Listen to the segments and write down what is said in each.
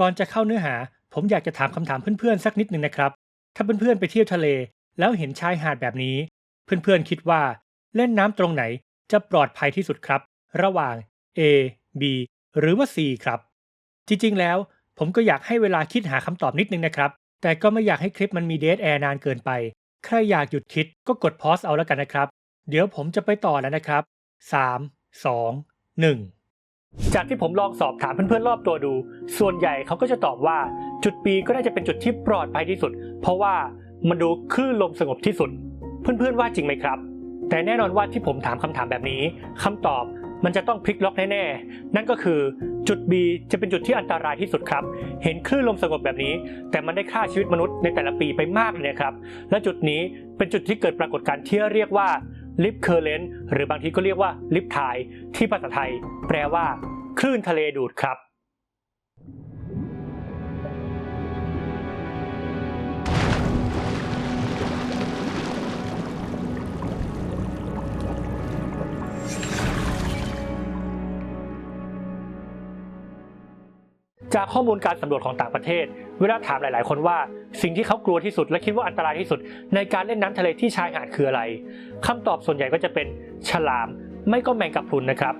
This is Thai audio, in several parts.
ก่อนจะเข้าเนื้อหา ผมอยากจะถามคำถามเพื่อนๆสักนิดหนึ่งนะครับ ถ้าเพื่อนๆไปเที่ยวทะเล แล้วเห็นชายหาดแบบนี้ เพื่อนๆคิดว่าเล่นน้ำตรงไหนจะปลอดภัยที่สุดครับ ระหว่าง A B หรือว่า C ครับ จริงๆแล้ว ผมก็อยากให้เวลาคิดหาคำตอบนิดนึงนะครับ แต่ก็ไม่อยากให้คลิปมันมีเดทแอร์นานเกินไป ใครอยากหยุดคิดก็กดพอสเอาแล้วกันนะครับ เดี๋ยวผมจะไปต่อแล้วนะครับ 3 2 1 จากที่ผมลองสอบถามเพื่อนๆรอบตัวดู ส่วนใหญ่เขาก็จะตอบว่า จุด B ก็น่าจะเป็นจุดที่ปลอดภัยที่สุด เพราะว่ามันดูคลื่นลมสงบที่สุด เพื่อนๆว่าจริงไหมครับ แต่แน่นอนว่าที่ผมถามคำถามแบบนี้คำตอบมันจะต้องพลิกล็อกแน่ๆ นั่นก็คือจุด B จะเป็นจุดที่อันตรายที่สุดครับ เห็นคลื่นลมสงบแบบนี้ แต่มันได้ฆ่าชีวิตมนุษย์ในแต่ละปีไปมากเลยครับ และจุดนี้เป็นจุดที่เกิดปรากฏการณ์ที่เรียกว่า ลิฟเคอร์เลนหรือบางทีก็เรียกว่าลิฟทายที่ภาษาไทย แปลว่า คลื่นทะเลดูดครับ จากข้อมูลการสำรวจของต่างประเทศ เวลาถามหลาย ๆ คนว่า สิ่งที่เขากลัวที่สุดและคิดว่าอันตรายที่สุด ในการเล่นน้ำทะเลที่ชายหาดคืออะไรคำตอบส่วนใหญ่ก็จะเป็นฉลาม ไม่ก็แมงกะพรุนนะครับ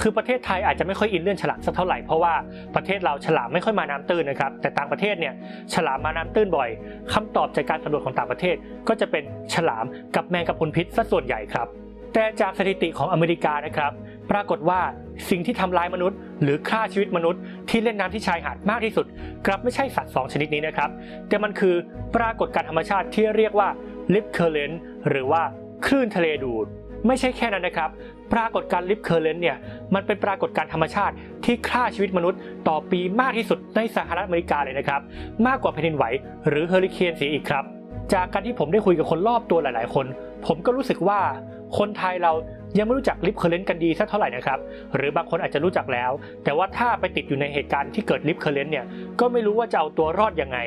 คือประเทศไทยอาจจะไม่ค่อยอินเรื่องฉลามสักเท่าไหร่เพราะว่าประเทศเราฉลามไม่ค่อยมาน้ำตื้นนะครับแต่ต่างประเทศเนี่ยฉลามมาน้ำตื้นบ่อยคำตอบจากการสำรวจของต่างประเทศ ก็จะเป็นฉลามกับแมงกะพรุนพิษซะส่วนใหญ่ครับแต่จากสถิติของอเมริกานะครับ ปรากฏว่าสิ่งที่ทำร้ายมนุษย์ หรือฆ่าชีวิตมนุษย์ ที่เล่นน้ำที่ชายหาดมากที่สุด กลับไม่ใช่สัตว์2ชนิดนี้นะครับ แต่มันคือปรากฏการธรรมชาติที่เรียกว่า lip current หรือว่าคลื่นทะเลดูด ไม่ใช่แค่นั้นนะครับ ปรากฏการณ์ lip current เนี่ยมันเป็นปรากฏการธรรมชาติที่ฆ่าชีวิตมนุษย์ ต่อปีมากที่สุดในสหรัฐอเมริกาเลยนะครับ มากกว่าแผ่นดินไหว หรือเฮอริเคนเสียอีกครับ จากการที่ผมได้คุยกับคนรอบตัวหลาย ๆ คน ผมก็รู้สึกว่าคนไทยเรา ยังไม่รู้จักลิฟเคอร์เรนต์กันดีสักเท่าไหร่นะครับ หรือบางคนอาจจะรู้จักแล้ว แต่ว่าถ้าไปติดอยู่ในเหตุการณ์ที่เกิดลิฟเคอร์เรนต์เนี่ย ก็ไม่รู้ว่าจะเอาตัวรอดยังไง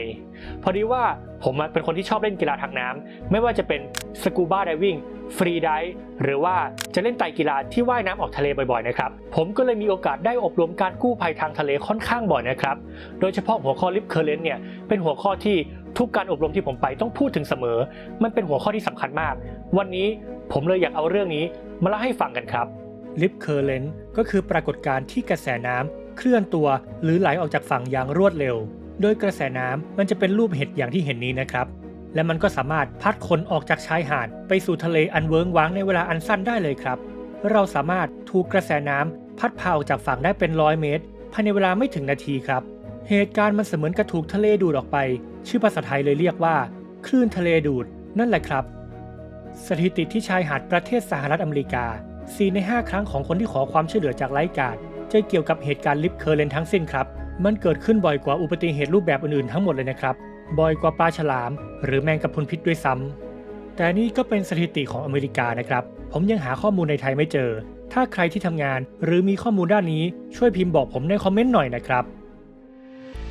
พอดีว่าผมเป็นคนที่ชอบเล่นกีฬาทางน้ำไม่ว่าจะเป็นสกูบ้าไดวิ่งฟรีไดฟ์หรือว่าจะเล่นไตกีฬาที่ว่ายน้ำออกทะเลบ่อยๆนะครับ ผมก็เลยมีโอกาสได้อบรมการกู้ภัยทางทะเลค่อนข้างบ่อยนะครับ โดยเฉพาะหัวข้อลิฟเคอร์เรนต์เนี่ย เป็นหัวข้อที่ทุกการอบรมที่ผมไปต้องพูดถึงเสมอ มันเป็นหัวข้อที่สำคัญมาก วันนี้ ผมเลยอยากเอาเรื่องนี้มาเล่าให้ฟังกันครับลิฟเคอร์เรนต์ก็คือปรากฏการณ์ที่กระแสน้ำเคลื่อนตัวหรือไหลออกจากฝั่งอย่างรวดเร็ว โดยกระแสน้ำมันจะเป็นรูปเห็ดอย่างที่เห็นนี้นะครับ และมันก็สามารถพัดคนออกจากชายหาดไปสู่ทะเลอันเวิ้งว้างในเวลาอันสั้นได้เลยครับ เราสามารถถูกกระแสน้ำพัดพาออกจากฝั่งได้เป็นร้อยเมตรภายในเวลาไม่ถึงนาทีครับ เหตุการณ์มันเสมือนกระถูกทะเลดูดออกไป ชื่อภาษาไทยเลยเรียกว่า คลื่นทะเลดูด นั่นแหละครับ สถิติที่ชายหาดประเทศสหรัฐอเมริกา 4 ใน 5 ครั้งของคนที่ขอความช่วยเหลือจากไลฟ์การ์ดจะเกี่ยวกับเหตุการณ์ลิฟเคอร์เรนทั้งสิ้นครับ มันเกิดขึ้นบ่อยกว่าอุบัติเหตุรูปแบบอื่นๆทั้งหมดเลยนะครับ บ่อยกว่าปลาฉลาม หรือแมงกะพรุนพิษด้วยซ้ำแต่นี่ก็เป็นสถิติของอเมริกานะครับ ผมยังหาข้อมูลในไทยไม่เจอ ถ้าใครที่ทำงานหรือมีข้อมูลด้านนี้ช่วยพิมพ์บอกผมในคอมเมนต์หน่อยนะครับ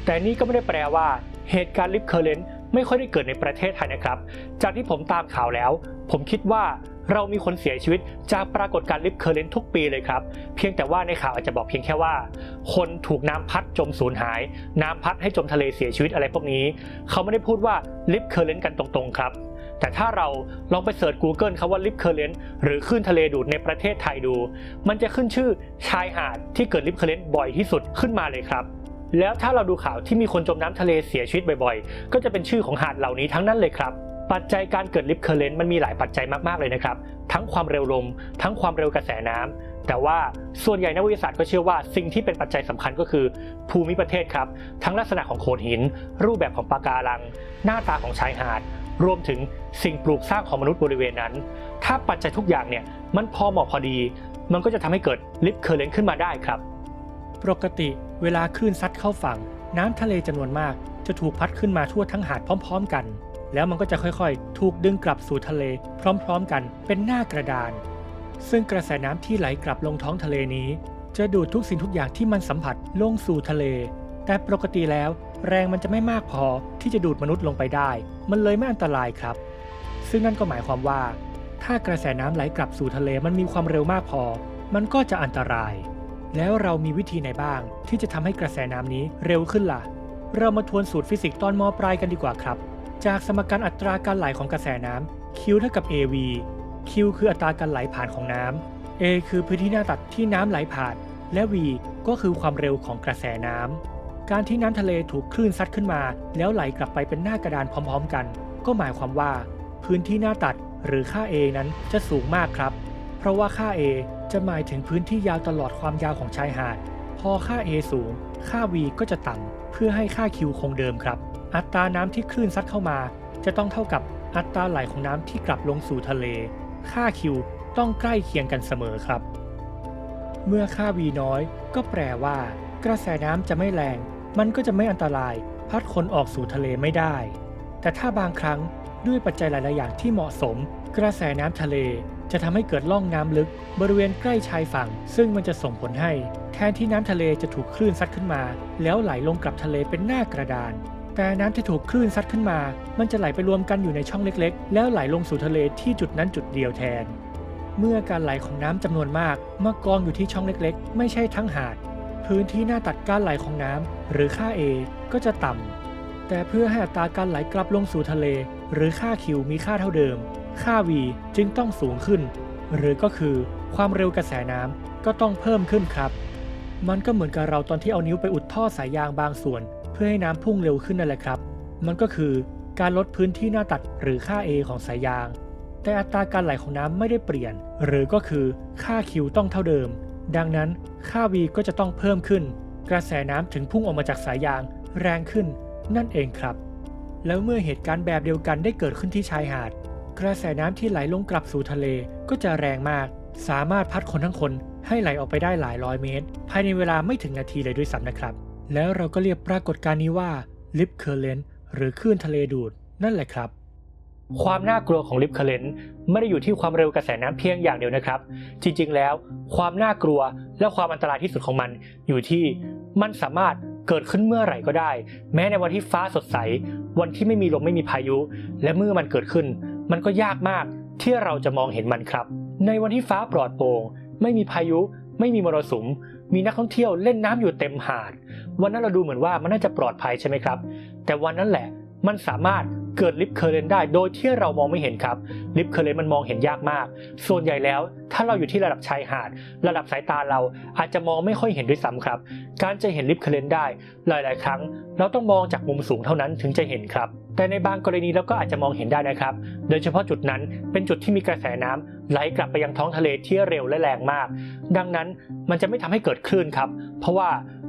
แต่นี่ก็ไม่ได้แปลว่า เหตุการณ์ลิฟเคอร์เรน ไม่ค่อยได้เกิดในประเทศไทยนะครับ จากที่ผมตามข่าวแล้ว ผมคิดว่าเรามีคนเสียชีวิตจากปรากฏการณ์ลิฟเคอร์เรนทุกปีเลยครับ เพียงแต่ว่าในข่าวอาจจะบอกเพียงแค่ว่า คนถูกน้ำพัดจมสูญหาย น้ำพัดให้จมทะเลเสียชีวิตอะไรพวกนี้ เขาไม่ได้พูดว่าลิฟเคอร์เรนกันตรงๆครับ แต่ถ้าเราลองไปเสิร์ช Google คำว่าลิฟเคอร์เรนหรือคลื่นทะเลดูดในประเทศไทยดู มันจะขึ้นชื่อชายหาดที่เกิดลิฟเคอร์เรนบ่อยที่สุดขึ้นมาเลยครับ แล้วถ้าเราดูข่าวที่มีคนจมน้ำทะเลเสียชีวิตบ่อยๆ ก็จะเป็นชื่อของหาดเหล่านี้ทั้งนั้นเลยครับ ปัจจัยการเกิดลิฟเคอร์เรนต์มันมีหลายปัจจัยมากๆเลยนะครับ ทั้งความเร็วลม ทั้งความเร็วกระแสน้ำแต่ว่าส่วนใหญ่นักวิทยาศาสตร์ก็เชื่อว่าสิ่งที่เป็นปัจจัยสำคัญก็คือ ภูมิประเทศครับ ทั้งลักษณะของโขดหิน รูปแบบของปะการัง หน้าตาของชายหาด รวมถึงสิ่งปลูกสร้างของมนุษย์บริเวณนั้น ถ้าปัจจัยทุกอย่างเนี่ยมันพอเหมาะพอดี มันก็จะทำให้เกิดลิฟเคอร์เรนต์ขึ้นมาได้ครับ ปกติ เวลาคลื่นซัดเข้าฝั่ง น้ำทะเลจำนวนมาก จะถูกพัดขึ้นมาทั่วทั้งหาดพร้อม ๆ กัน แล้วมันก็จะค่อยๆ ถูกดึงกลับสู่ทะเล พร้อม ๆ กันเป็นหน้ากระดาน ซึ่งกระแสน้ำที่ไหลกลับลงท้องทะเลนี้ จะดูดทุกสิ่งทุกอย่างที่มันสัมผัสลงสู่ทะเล แต่ปกติแล้ว แรงมันจะไม่มากพอที่จะดูดมนุษย์ลงไปได้ มันเลยไม่อันตรายครับ ซึ่งนั่นก็หมายความว่า ถ้ากระแสน้ำไหลกลับสู่ทะเลมันมีความเร็วมากพอ มันก็จะอันตราย แล้วเรามีวิธีไหนบ้าง ที่จะทำให้กระแสน้ำนี้เร็วขึ้นล่ะ เรามาทวนสูตรฟิสิกส์ตอนมปลายกันดีกว่าครับ จากสมการอัตราการไหลของกระแสน้ำ Q เท่ากับ AV Q คืออัตราการไหลผ่านของน้ำ A คือพื้นที่หน้าตัดที่น้ำไหลผ่าน และ V ก็คือความเร็วของกระแสน้ำการที่น้ำทะเลถูกคลื่นซัดขึ้นมา แล้วไหลกลับไปเป็นหน้ากระดานพร้อม ๆ กัน ก็หมายความว่า พื้นที่หน้าตัดหรือค่า A นั้นจะสูงมากครับ เพราะว่าค่า A จะหมายถึงพื้นที่ยาวตลอดความยาวของชายหาด พอค่า A สูง ค่า V ก็จะต่ำเพื่อให้ค่า Q คงเดิมครับ อัตราน้ำที่คลื่นซัดเข้ามา จะต้องเท่ากับอัตราไหลของน้ำที่กลับลงสู่ทะเล ค่า Q ต้องใกล้เคียงกันเสมอครับ เมื่อค่า V น้อย ก็แปลว่า กระแสน้ำจะไม่แรง มันก็จะไม่อันตราย พัดคนออกสู่ทะเลไม่ได้ แต่ถ้าบางครั้งด้วยปัจจัยหลาย ๆ อย่างที่เหมาะสม กระแสน้ำทะเล จะทำให้เกิดล่องน้ำลึก บริเวณใกล้ชายฝั่ง ซึ่งมันจะส่งผลให้ แทนที่น้ำทะเลจะถูกคลื่นซัดขึ้นมา แล้วไหลลงกลับทะเลเป็นหน้ากระดาน แต่น้ำที่ถูกคลื่นซัดขึ้นมา มันจะไหลไปรวมกันอยู่ในช่องเล็กๆ แล้วไหลลงสู่ทะเลที่จุดนั้นจุดเดียวแทน เมื่อการไหลของน้ำจำนวนมากมากองอยู่ที่ช่องเล็กๆ ไม่ใช่ทั้งหาด พื้นที่หน้าตัดการไหลของน้ำหรือค่า A ก็จะต่ำแต่เพื่อให้อัตราการไหลกลับลงสู่ทะเล หรือค่า Q มีค่าเท่าเดิม ค่า V จึงต้องสูงขึ้น หรือก็คือความเร็วกระแสน้ำก็ต้องเพิ่มขึ้นครับ มันก็เหมือนกับเราตอนที่เอานิ้วไปอุดท่อสายยางบางส่วน เพื่อให้น้ำพุ่งเร็วขึ้นนั่นแหละครับ มันก็คือการลดพื้นที่หน้าตัดหรือค่า A ของสายยาง แต่อัตราการไหลของน้ำไม่ได้เปลี่ยน หรือก็คือค่า Q ต้องเท่าเดิม ดังนั้นค่า V ก็จะต้องเพิ่มขึ้น กระแสน้ำถึงพุ่งออกมาจากสายยาง แรงขึ้น นั่นเองครับ แล้วเมื่อเหตุการณ์แบบเดียวกันได้เกิดขึ้นที่ชายหาด กระแสน้ำที่ไหลลงกลับสู่ทะเลก็จะแรงมาก สามารถพัดคนทั้งคนให้ไหลออกไปได้หลายร้อยเมตร ภายในเวลาไม่ถึงนาทีเลยด้วยซ้ำนะครับ แล้วเราก็เรียกปรากฏการณ์นี้ว่า lip current หรือคลื่นทะเลดูดนั่นแหละครับ ความน่ากลัวของลิฟเคอร์เลนไม่ได้อยู่ที่ความเร็วกระแสน้ำเพียงอย่างเดียวนะครับ จริงๆแล้ว ความน่ากลัวและความอันตรายที่สุดของมัน อยู่ที่มันสามารถเกิดขึ้นเมื่อไหร่ก็ได้ แม้ในวันที่ฟ้าสดใส วันที่ไม่มีลมไม่มีพายุ และเมื่อมันเกิดขึ้น มันก็ยากมากที่เราจะมองเห็นมันครับ ในวันที่ฟ้าปลอดโปร่งไม่มีพายุ ไม่มีมรสุม มีนักท่องเที่ยวเล่นน้ำอยู่เต็มหาด วันนั้นเราดูเหมือนว่ามันน่าจะปลอดภัยใช่ไหมครับ แต่วันนั้นแหละมันสามารถ เกิดลิฟเคอร์เรนได้โดยที่เรามองไม่เห็นครับลิฟเคอร์เรนมันมองเห็นยากมาก ส่วนใหญ่แล้วถ้าเราอยู่ที่ระดับชายหาด ระดับสายตาเราอาจจะมองไม่ค่อยเห็นด้วยซ้ำครับ การจะเห็นลิฟเคอร์เรนได้ หลาย ๆ ครั้ง เราต้องมองจากมุมสูงเท่านั้นถึงจะเห็นครับ แต่ในบางกรณีเราก็อาจจะมองเห็นได้นะครับ โดยเฉพาะจุดนั้นเป็นจุดที่มีกระแสน้ำไหลกลับไปยังท้องทะเลที่เร็วและแรงมาก ดังนั้นมันจะไม่ทำให้เกิดคลื่นครับ เพราะว่า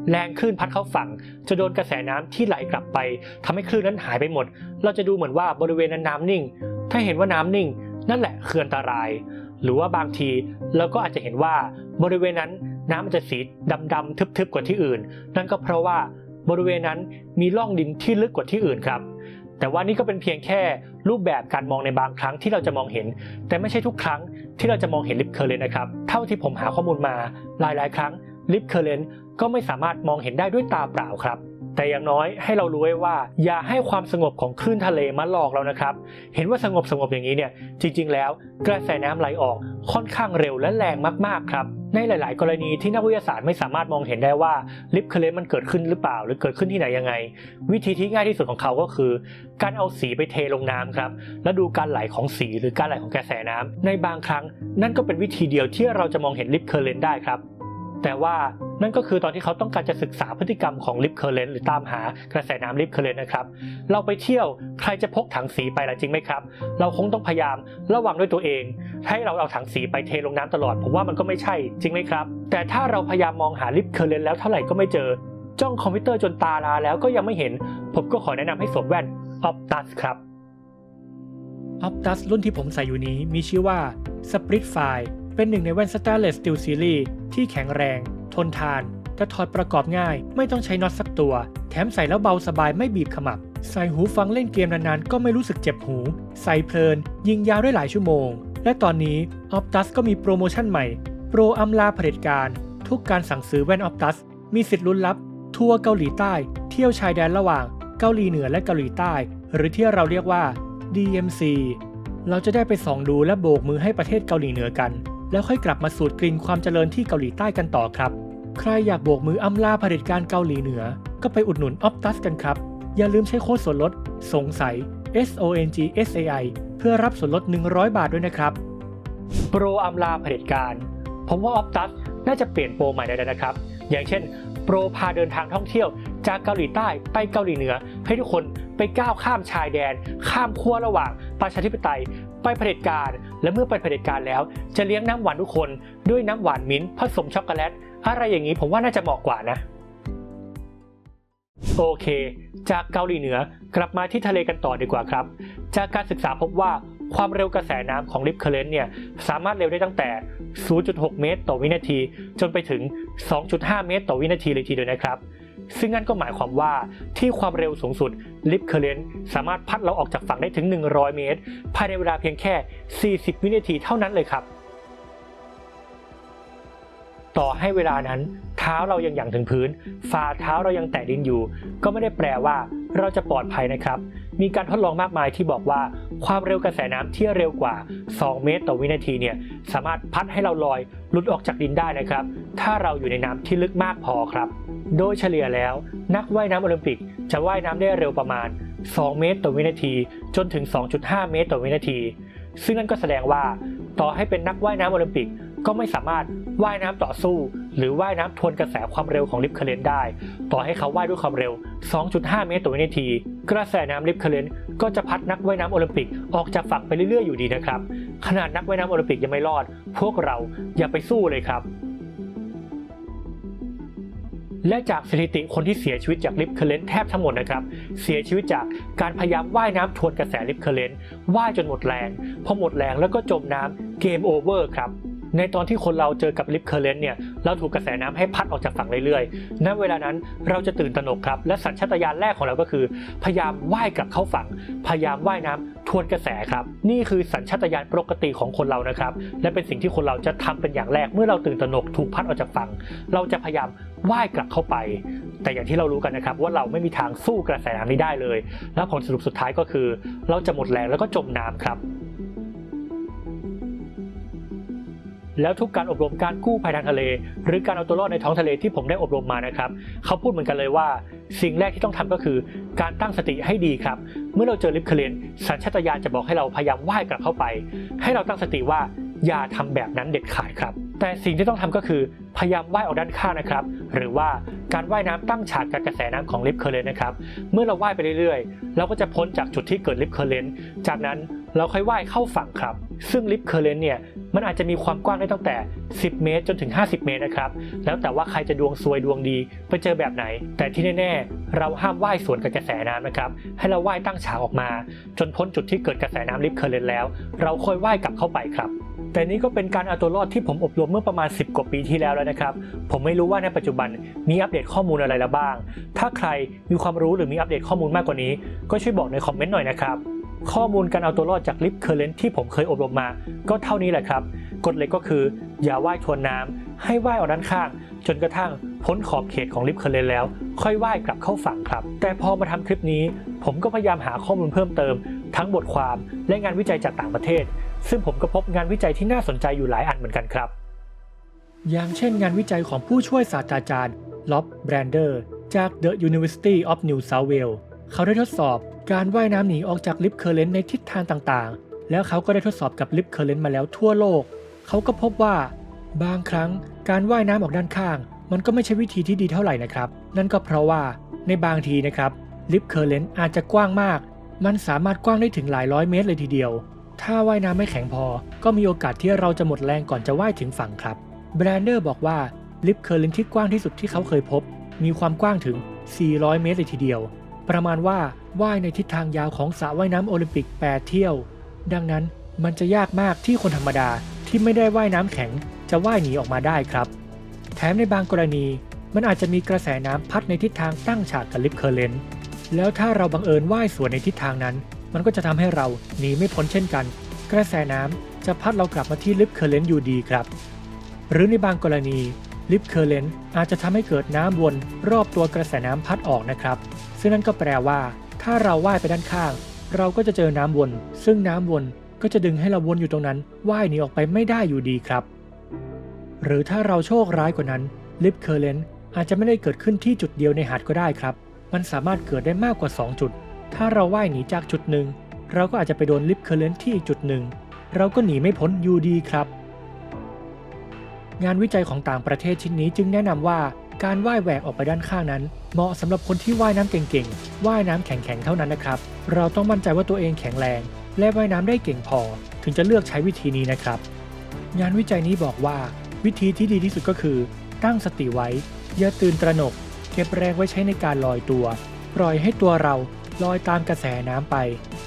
แรงคลื่นพัดเข้าฝั่งจะโดนกระแสน้ำที่ไหลกลับไปทำให้คลื่นนั้นหายไปหมด เราจะดูเหมือนว่าบริเวณนั้นน้ำนิ่ง ถ้าเห็นว่าน้ำนิ่ง นั่นแหละคืออันตราย หรือว่าบางทีเราก็อาจจะเห็นว่าบริเวณนั้นน้ำมันจะสีดำๆทึบๆกว่าที่อื่น นั่นก็เพราะว่าบริเวณนั้นมีร่องดินที่ลึกกว่าที่อื่นครับ แต่ว่านี่ก็เป็นเพียงแค่รูปแบบการมองในบางครั้งที่เราจะมองเห็น แต่ไม่ใช่ทุกครั้งที่เราจะมองเห็นลิฟเคอร์เรนนะครับ เท่าที่ผมหาข้อมูลมาหลายๆ ครั้ง ลิฟเคอร์เรนก็ไม่สามารถมองเห็นได้ด้วยตาเปล่าครับ แต่อย่างน้อยให้เรารู้ไว้ว่า อย่าให้ความสงบของคลื่นทะเลมาหลอกเรานะครับ เห็นว่าสงบสงบอย่างนี้เนี่ย จริง ๆ แล้วกระแสน้ำไหลออกค่อนข้างเร็วและแรงมากๆครับในหลาย ๆ กรณีที่นักวิทยาศาสตร์ไม่สามารถมองเห็นได้ว่าลิฟเคเรนมันเกิดขึ้นหรือเปล่า หรือเกิดขึ้นที่ไหนยังไง วิธีที่ง่ายที่สุดของเขาก็คือ การเอาสีไปเทลงน้ำครับ แล้วดูการไหลของสีหรือการไหลของกระแสน้ำในบางครั้ง นั่นก็เป็นวิธีเดียวที่เราจะมองเห็นลิฟเคเรนได้ครับ แต่ว่านั่นก็คือตอนที่เขาต้องการจะศึกษาพฤติกรรมของลิฟเคอร์เรนหรือตามหากระแสน้ำลิฟเคอร์เรนนะครับ เราไปเที่ยวใครจะพกถังสีไปล่ะจริงไหมครับ เราคงต้องพยายามระวังด้วยตัวเอง ให้เราเอาถังสีไปเทลงน้ำตลอด ผมว่ามันก็ไม่ใช่จริงไหมครับ แต่ถ้าเราพยายามมองหาลิฟเคอร์เรนแล้วเท่าไหร่ก็ไม่เจอ จ้องคอมพิวเตอร์จนตาลาแล้วก็ยังไม่เห็น ผมก็ขอแนะนำให้สวมแว่น Optus ครับ Optus รุ่นที่ผมใส่อยู่นี้มีชื่อว่า Split File เป็นหนึ่งในแว่น Stainless Steel Series ที่แข็งแรง ทนทานแต่ถอดประกอบง่าย ไม่ต้องใช้น็อตสักตัว แถมใส่แล้วเบาสบายไม่บีบขมับ ใส่หูฟังเล่นเกมนานๆ ก็ไม่รู้สึกเจ็บหู ใส่เพลิน ยิงยาวได้หลายชั่วโมง และตอนนี้ Optus ก็มีโปรโมชั่นใหม่ โปรอำลาเผด็จการ ทุกการสั่งซื้อแว่น Optus มีสิทธิ์ลุ้นรับ ทัวร์เกาหลีใต้ เที่ยวชายแดนระหว่าง เกาหลีเหนือและเกาหลีใต้ หรือที่เราเรียกว่า DMC เราจะได้ไปส่องดูและโบกมือให้ประเทศเกาหลีเหนือกัน แล้วค่อยกลับมาสูดกลิ่นความเจริญที่เกาหลีใต้กันต่อครับ ใครอยากโบกมืออำลาเผด็จการเกาหลีเหนือ ก็ไปอุดหนุนออ t ตัสกันครับ อย่าลืมใช้โค้ดส่วนลด สงสัย S O N G S A I เพื่อรับส่วนลด 100 บาทด้วยนะครับ โปรอำลาเผด็จการ ผมว่าออ t ตัสน่าจะเปลี่ยนโปรใหม่ได้แล้วนะครับ อย่างเช่น โปรพาเดินทางท่องเที่ยวจากเกาหลีใต้ไปเกาหลีเหนือ ให้ทุกคนไปก้าวข้ามชายแดน ข้ามขั้วระหว่างประชาธิปไตย ไปเผด็จการ และเมื่อไปเผด็จการแล้ว จะเลี้ยงน้ำหวานทุกคนด้วยน้ำหวานมิ้นผสมช็อกโกแลต อะไรอย่างนี้ผมว่าน่าจะเหมาะกว่านะ โอเค จากเกาหลีเหนือกลับมาที่ทะเลกันต่อดีกว่าครับ จากการศึกษาพบว่าความเร็วกระแสน้ำของลิฟเคเรนเนี่ยสามารถเร็วได้ตั้งแต่ 0.6 เมตร ต่อวินาที จนไปถึง 2.5 เมตร ต่อวินาทีเลยทีเดียวนะครับ ซึ่งนั่นก็หมายความว่าที่ความเร็วสูงสุดลิฟเคอร์เรนต์สามารถพัดเราออกจากฝั่งได้ถึง 100 เมตร ภายในเวลาเพียงแค่ 40 วินาทีเท่านั้นเลยครับ ต่อให้เวลานั้นเท้าเรายังหยั่งถึงพื้น ฝ่าเท้าเรายังแตะดินอยู่ ก็ไม่ได้แปลว่าเราจะปลอดภัยนะครับ มีการทดลองมากมายที่บอกว่าความเร็วกระแสน้ำที่เร็วกว่า 2 เมตรต่อวินาทีเนี่ยสามารถพัดให้เราลอย หลุดออกจากดินได้นะครับ ถ้าเราอยู่ในน้ำที่ลึกมากพอครับ โดยเฉลี่ยแล้ว นักว่ายน้ำโอลิมปิกจะว่ายน้ำได้เร็วประมาณ 2 เมตรต่อวินาที จนถึง 2.5 เมตรต่อวินาที ซึ่งนั่นก็แสดงว่า ต่อให้เป็นนักว่ายน้ำโอลิมปิก ก็ไม่สามารถว่ายน้ำต่อสู้ หรือว่ายน้ำทวนกระแสความเร็วของลิฟต์เคเรนได้ ต่อให้เขาว่ายด้วยความเร็ว 2.5 เมตรต่อวินาที กระแสน้ำลิฟต์เคเรนก็จะพัดนักว่ายน้ำโอลิมปิกออกจากฝั่งไปเรื่อยๆอยู่ดีนะครับ ขนาดนักว่ายน้ำโอลิมปิกยังไม่รอด พวกเราอย่าไปสู้เลยครับและจากสถิติคนที่เสียชีวิตจากลิฟต์เคเรนแทบทั้งหมดนะครับ เสียชีวิตจากการพยายามว่ายน้ำทวนกระแสลิฟต์เคเรนว่ายจนหมดแรง พอหมดแรงแล้วก็จมน้ำเกมโอเวอร์ครับ ในตอนที่คนเราเจอกับลิฟต์เคอร์เรนต์เนี่ย เราถูกกระแสน้ำให้พัดออกจากฝั่งเรื่อยๆ ณ เวลานั้นเราจะตื่นตระหนกครับ และสัญชาตญาณแรกของเราก็คือ พยายามว่ายกลับเข้าฝั่ง พยายามว่ายน้ำทวนกระแสครับ นี่คือสัญชาตญาณปกติของคนเรานะครับ และเป็นสิ่งที่คนเราจะทำเป็นอย่างแรก เมื่อเราตื่นตระหนกถูกพัดออกจากฝั่ง เราจะพยายามว่ายกลับเข้าไป แต่อย่างที่เรารู้กันนะครับ ว่าเราไม่มีทางสู้กระแสน้ำนี้ได้เลย และผลสรุปสุดท้ายก็คือ เราจะหมดแรงแล้วก็จมน้ำครับ แล้วทุกการอบรมการกู้ภัยทางทะเล หรือการเอาตัวรอดในท้องทะเลที่ผมได้อบรมมานะครับเขาพูดเหมือนกันเลยว่า สิ่งแรกที่ต้องทำก็คือ การตั้งสติให้ดีครับ เมื่อเราเจอลิฟต์เคเรนสัญชาตญาณจะบอกให้เราพยายามว่ายกลับเข้าไป ให้เราตั้งสติว่าอย่าทำแบบนั้นเด็ดขาดครับ แต่สิ่งที่ต้องทำก็คือพยายามว่ายออกด้านข้างนะครับ หรือว่าการว่ายน้ำตั้งฉากกับกระแสน้ำของลิฟต์เคอร์เรนนะครับ เมื่อเราว่ายไปเรื่อยๆ เราก็จะพ้นจากจุดที่เกิดลิฟต์เคอร์เรนจากนั้น เราค่อยว่ายเข้าฝั่งครับ ซึ่งลิฟต์เคอร์เรนเนี่ยมันอาจจะมีความกว้างได้ตั้งแต่ 10 เมตร จนถึง 50 เมตรนะครับ แล้วแต่ว่าใครจะดวงซวยดวงดีไปเจอแบบไหน แต่ที่แน่ๆ เราห้ามว่ายสวนกับกระแสน้ำนะครับ ให้เราว่ายตั้งฉากออกมา จนพ้นจุดที่เกิดกระแสน้ำลิฟต์เคอร์เรนแล้ว เราค่อยว่ายกลับเข้าไปครับแต่นี่ก็เป็นการเอาตัวรอดที่ผมอบรมเมื่อประมาณ 10 กว่าปีที่แล้วแล้วนะครับ ผมไม่รู้ว่าในปัจจุบันมีอัปเดตข้อมูลอะไรแล้วบ้าง ถ้าใครมีความรู้หรือมีอัปเดตข้อมูลมากกว่านี้ ก็ช่วยบอกในคอมเมนต์หน่อยนะครับ ข้อมูลการเอาตัวรอดจากลิฟต์เคอร์เรนที่ผมเคยอบรมมา ก็เท่านี้แหละครับ กฎเล็กก็คือ อย่าว่ายทวนน้ำให้ว่ายออกด้านข้าง จนกระทั่งพ้นขอบเขตของลิฟต์เคอร์เรนแล้ว ค่อยว่ายกลับเข้าฝั่งครับ แต่พอมาทำคลิปนี้ ผมก็พยายามหาข้อมูลเพิ่มเติม ทั้งบทความและงานวิจัยจากต่างประเทศ ซึ่งผมก็พบงานวิจัยที่น่าสนใจอยู่หลายอันเหมือนกันครับ อย่างเช่น งานวิจัยของผู้ช่วยศาสตราจารย์ล็อบแบรนเดอร์จาก The University of New South Wales เขาได้ทดสอบการว่ายน้ำหนีออกจากลิฟต์เคอร์เรนต์ในทิศทางต่างๆ แล้วเขาก็ได้ทดสอบกับลิฟต์เคอร์เรนต์มาแล้วทั่วโลก เขาก็พบว่า บางครั้งการว่ายน้ำออกด้านข้าง มันก็ไม่ใช่วิธีที่ดีเท่าไหร่นะครับ นั่นก็เพราะว่าในบางทีนะครับลิฟต์เคอร์เรนต์อาจจะกว้างมาก มันสามารถกว้างได้ถึงหลายร้อยเมตรเลยทีเดียว ถ้าว่ายน้ำไม่แข็งพอ ก็มีโอกาสที่เราจะหมดแรงก่อนจะว่ายถึงฝั่งครับแบรนเดอร์บอกว่าลิฟต์เคอร์เรนต์ที่กว้างที่สุดที่เขาเคยพบ มีความกว้างถึง 400 เมตรเลยทีเดียว ประมาณว่าว่ายในทิศทางยาวของสระว่ายน้ำโอลิมปิก 8 เที่ยว ดังนั้นมันจะยากมากที่คนธรรมดาที่ไม่ได้ว่ายน้ำแข็งจะว่ายหนีออกมาได้ครับ แถมในบางกรณีมันอาจจะมีกระแสน้ำพัดในทิศทางตั้งฉากกับลิฟต์เคอร์เรนต์แล้วถ้าเราบังเอิญว่ายสวนในทิศทางนั้น มันก็จะทำให้เราหนีไม่พ้นเช่นกัน กระแสน้ำจะพัดเรากลับมาที่ลิฟต์เคอร์เรนต์อยู่ดีครับ หรือในบางกรณีลิฟต์เคอร์เรนต์อาจจะทำให้เกิดน้ำวนรอบตัวกระแสน้ำพัดออกนะครับ ซึ่งนั่นก็แปลว่า ถ้าเราว่ายไปด้านข้าง เราก็จะเจอน้ำวน ซึ่งน้ำวนก็จะดึงให้เราวนอยู่ตรงนั้นว่ายหนีออกไปไม่ได้อยู่ดีครับ หรือถ้าเราโชคร้ายกว่านั้นลิฟต์เคอร์เรนต์อาจจะไม่ได้เกิดขึ้นที่จุดเดียวในหาดก็ได้ครับ มันสามารถเกิดได้มากกว่า 2 จุด ถ้าเราว่ายหนีจากจุดหนึ่ง เราก็อาจจะไปโดนลิฟเคอร์เรนที่อีกจุดหนึ่ง เราก็หนีไม่พ้นอยู่ดีครับ งานวิจัยของต่างประเทศชิ้นนี้จึงแนะนำว่า การว่ายแหวกออกไปด้านข้างนั้น เหมาะสำหรับคนที่ว่ายน้ำเก่งๆ ว่ายน้ำแข็งๆ เท่านั้นนะครับ เราต้องมั่นใจว่าตัวเองแข็งแรง และว่ายน้ำได้เก่งพอ ถึงจะเลือกใช้วิธีนี้นะครับ งานวิจัยนี้บอกว่า วิธีที่ดีที่สุดก็คือ ตั้งสติไว้ อย่าตื่นตระหนก เก็บแรงไว้ใช้ในการลอยตัว ปล่อยให้ตัวเราลอยตามกระแสน้ำไป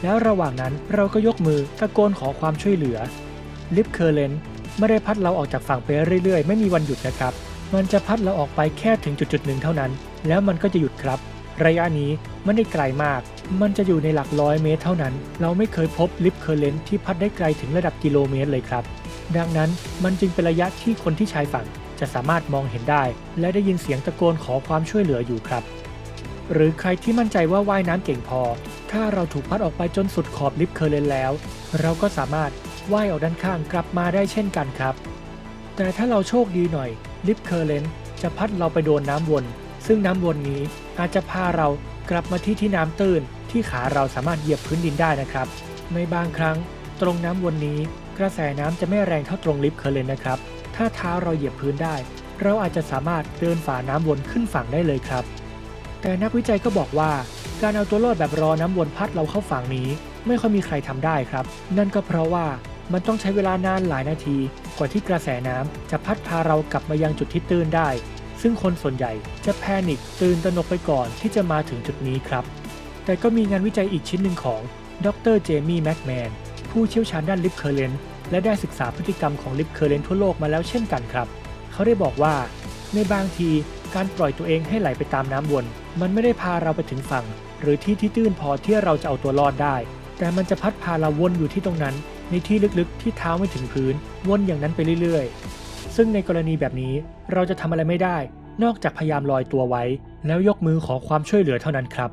แล้วระหว่างนั้นเราก็ยกมือตะโกนขอความช่วยเหลือลิฟเคอร์เลนไม่ได้พัดเราออกจากฝั่งไปเรื่อยๆ ไม่มีวันหยุดนะครับ มันจะพัดเราออกไปแค่ถึงจุดๆหนึ่งเท่านั้น แล้วมันก็จะหยุดครับ ระยะนี้ไม่ได้ไกลมาก มันจะอยู่ในหลักร้อยเมตรเท่านั้น เราไม่เคยพบลิฟเคอร์เลนที่พัดได้ไกลถึงระดับกิโลเมตรเลยครับ ดังนั้นมันจึงเป็นระยะที่คนที่ชายฝั่งจะสามารถมองเห็นได้ และได้ยินเสียงตะโกนขอความช่วยเหลืออยู่ครับ หรือใครที่มั่นใจว่าว่ายน้ำเก่งพอ ถ้าเราถูกพัดออกไปจนสุดขอบลิฟเคอร์เลนแล้ว เราก็สามารถว่ายออกด้านข้างกลับมาได้เช่นกันครับ แต่ถ้าเราโชคดีหน่อย ลิฟเคอร์เลนจะพัดเราไปโดนน้ำวน ซึ่งน้ำวนนี้อาจจะพาเรากลับมาที่ที่น้ำตื้น ที่ขาเราสามารถเหยียบพื้นดินได้นะครับ ในบางครั้ง ตรงน้ำวนนี้ กระแสน้ำจะไม่แรงเท่าตรงลิฟเคอร์เลนนะครับ ถ้าเท้าเราเหยียบพื้นได้ เราอาจจะสามารถเดินฝ่าน้ำวนขึ้นฝั่งได้เลยครับ แต่นักวิจัยก็บอกว่า การเอาตัวรอดแบบรอน้ำวนพัดเราเข้าฝั่งนี้ ไม่ค่อยมีใครทำได้ครับ นั่นก็เพราะว่า มันต้องใช้เวลานานหลายนาทีกว่าที่กระแสน้ำจะพัดพาเรากลับมายังจุดที่ตื้นได้ ซึ่งคนส่วนใหญ่จะแพนิคตื่นตระหนกไปก่อนที่จะมาถึงจุดนี้ครับ แต่ก็มีงานวิจัยอีกชิ้นหนึ่งของดรเจมี่แม็กแมนผู้เชี่ยวชาญด้านลิฟเคอร์เรนและได้ศึกษาพฤติกรรมของลิฟเคอร์เรนทั่วโลกมาแล้วเช่นกันครับ เขาได้บอกว่า ในบางทีการปล่อยตัวเองให้ไหลไปตามน้ำวน มันไม่ได้พาเราไปถึงฝั่ง หรือที่ที่ตื้นพอที่เราจะเอาตัวรอดได้ แต่มันจะพัดพาเราวนอยู่ที่ตรงนั้น ในที่ลึกๆที่เท้าไม่ถึงพื้น วนอย่างนั้นไปเรื่อยๆ ซึ่งในกรณีแบบนี้เราจะทำอะไรไม่ได้ นอกจากพยายามลอยตัวไว้ แล้วยกมือขอความช่วยเหลือเท่านั้นครับ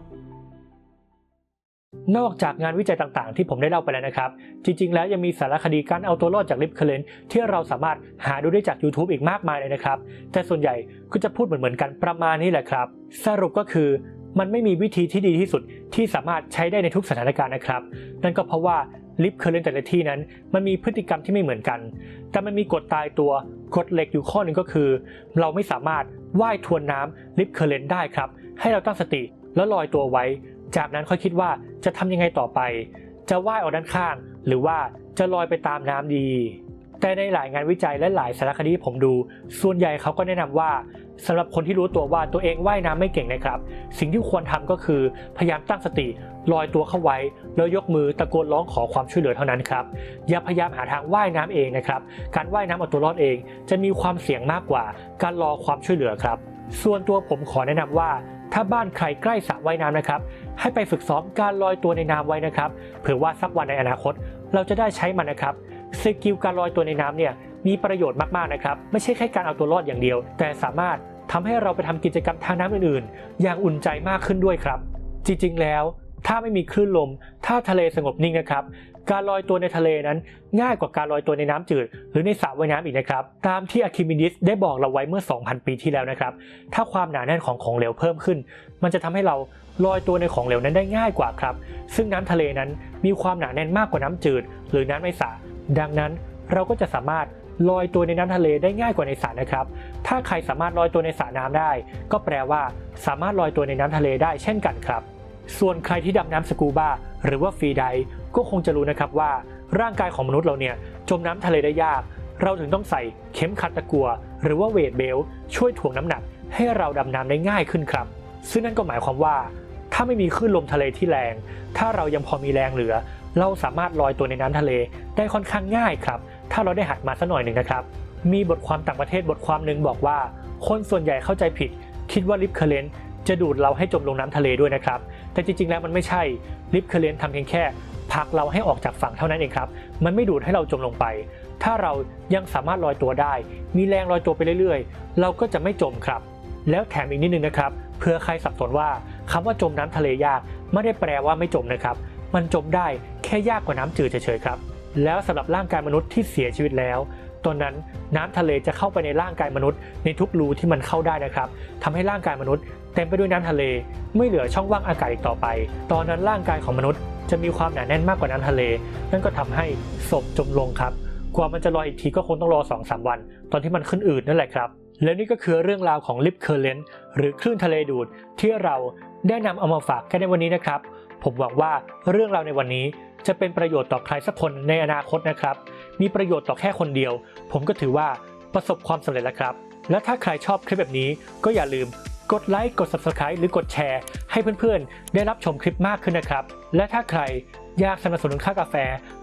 นอกจากงานวิจัยต่างๆ ที่ผมได้เล่าไปแล้วนะครับ จริงๆ แล้วยังมีสารคดีการเอาตัวรอดจากลิฟเคเลนที่เราสามารถหาดูได้จาก YouTube อีกมากมายเลยนะครับ แต่ส่วนใหญ่ก็จะพูดเหมือนๆกันประมาณนี้แหละครับ สรุปก็คือมันไม่มีวิธีที่ดีที่สุดที่สามารถใช้ได้ในทุกสถานการณ์นะครับ นั่นก็เพราะว่า ลิฟเคอร์เรนแต่ละที่นั้น มันมีพฤติกรรมที่ไม่เหมือนกัน แต่มันมีกฎตายตัวกฎเหล็กอยู่ข้อหนึ่งก็คือ เราไม่สามารถว่ายทวนน้ำลิฟเคอร์เรนได้ครับ ให้เราตั้งสติแล้วลอยตัวไว้ จากนั้นค่อยคิดว่าจะทำยังไงต่อไป จะว่ายออกด้านข้าง หรือว่าจะลอยไปตามน้ำดี แต่ในหลายงานวิจัยและหลายสารคดีผมดู ส่วนใหญ่เขาก็แนะนำว่า สำหรับคนที่รู้ตัวว่าตัวเองว่ายน้ำไม่เก่งนะครับ สิ่งที่ควรทำก็คือพยายามตั้งสติลอยตัวเข้าไว้ แล้วยกมือตะโกนร้องขอความช่วยเหลือเท่านั้นครับ อย่าพยายามหาทางว่ายน้ำเองนะครับ การว่ายน้ำเอาตัวรอดเอง จะมีความเสี่ยงมากกว่า การรอความช่วยเหลือครับ ส่วนตัวผมขอแนะนำว่าถ้าบ้านใครใกล้สระว่ายน้ำนะครับ ให้ไปฝึกซ้อมการลอยตัวในน้ำไว้นะครับ เผื่อว่าสักวันในอนาคต เราจะได้ใช้มันนะครับสกิลการลอยตัวในน้ำเนี่ย มีประโยชน์มากๆนะครับ ไม่ใช่แค่การเอาตัวรอดอย่างเดียว แต่สามารถทำให้เราไปทำกิจกรรมทางน้ำอื่นๆ อย่างอุ่นใจมากขึ้นด้วยครับ จริงๆ แล้ว ถ้าไม่มีคลื่นลม ถ้าทะเลสงบนิ่งนะครับ การลอยตัวในทะเลนั้น ง่ายกว่าการลอยตัวในน้ำจืด หรือในสระว่ายน้ำอีกนะครับ ตามที่อะคิมิดิสได้บอกเราไว้เมื่อ 2,000 ปีที่แล้วนะครับ ถ้าความหนาแน่นของของเหลวเพิ่มขึ้น มันจะทำให้เราลอยตัวในของเหลวนั้นได้ง่ายกว่าครับ ซึ่งน้ำทะเลนั้นมีความหนาแน่นมากกว่าน้ำจืด หรือน้ำในสระดังนั้นเราก็จะสามารถ ลอยตัวในน้ำทะเลได้ง่ายกว่าในสระนะครับ ถ้าใครสามารถลอยตัวในสระน้ำได้ ก็แปลว่าสามารถลอยตัวในน้ำทะเลได้เช่นกันครับ ส่วนใครที่ดำน้ำสกูบาหรือว่าฟรีไดก็คงจะรู้นะครับว่า ร่างกายของมนุษย์เราเนี่ยจมน้ำทะเลได้ยาก เราถึงต้องใส่เข็มขัดตะกัว หรือว่าเวทเบลช่วยถ่วงน้ำหนัก ให้เราดำน้ำได้ง่ายขึ้นครับ ซึ่งนั่นก็หมายความว่า ถ้าไม่มีคลื่นลมทะเลที่แรง ถ้าเรายังพอมีแรงเหลือ เราสามารถลอยตัวในน้ำทะเลได้ค่อนข้างง่ายครับ ถ้าเราได้หัดมาสักหน่อยหนึ่งนะครับ มีบทความต่างประเทศบทความหนึ่งบอกว่า คนส่วนใหญ่เข้าใจผิด คิดว่าลิฟเคเรนจะดูดเราให้จมลงน้ำทะเลด้วยนะครับ แต่จริงๆแล้วมันไม่ใช่ลิฟเคเรนทำเพียงแค่ผลักเราให้ออกจากฝั่งเท่านั้นเองครับ มันไม่ดูดให้เราจมลงไป ถ้าเรายังสามารถลอยตัวได้ มีแรงลอยตัวไปเรื่อยๆ เราก็จะไม่จมครับ แล้วแถมอีกนิดนึงนะครับ เพื่อใครสับสนว่าคำว่าจมน้ำทะเลยาก ไม่ได้แปลว่าไม่จมนะครับ มันจมได้แค่ยากกว่าน้ำจืดเฉยๆครับ แล้วสำหรับร่างกายมนุษย์ที่เสียชีวิตแล้วตอนนั้นน้ำทะเลจะเข้าไปในร่างกายมนุษย์ ในทุกรูที่มันเข้าได้นะครับทำให้ร่างกายมนุษย์ เต็มไปด้วยน้ำทะเล ไม่เหลือช่องว่างอากาศอีกต่อไป ตอนนั้นร่างกายของมนุษย์ จะมีความหนาแน่นมากกว่าน้ำทะเล นั่นก็ทำให้ศพจมลงครับกว่ามันจะลอยอีกทีก็คงต้องรอ2-3วัน ตอนที่มันขึ้นอืดนั่นแหละครับ และนี่ก็คือเรื่องราวของลิปเคอร์เลนหรือคลื่นทะเลดูดที่เราได้นำเอามาฝากกันในวันนี้นะครับ ผมหวังว่าเรื่องราวในวันนี้ จะเป็นประโยชน์ต่อใครสักคนในอนาคตนะครับ มีประโยชน์ต่อแค่คนเดียว ผมก็ถือว่าประสบความสำเร็จแล้วครับ และถ้าใครชอบคลิปแบบนี้ก็อย่าลืมกดไลค์กด Subscribe หรือกดแชร์ ให้เพื่อนๆ ได้รับชมคลิปมากขึ้นนะครับ และถ้าใครอยากสนับสนุนค่ากาแฟ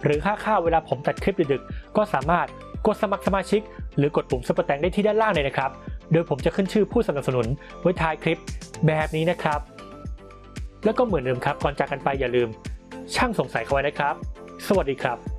หรือค่าข้าวเวลาผมตัดคลิปดึกๆก็สามารถกดสมัครสมาชิก หรือกดปุ่มซุปเปอร์แตงได้ที่ด้านล่างเลยนะครับ โดยผมจะขึ้นชื่อผู้สนับสนุนไว้ท้ายคลิปแบบนี้นะครับ แล้วก็เหมือนเดิมครับก่อนจากกันไปอย่าลืม ช่างสงสัยเขาไว้นะครับ สวัสดีครับ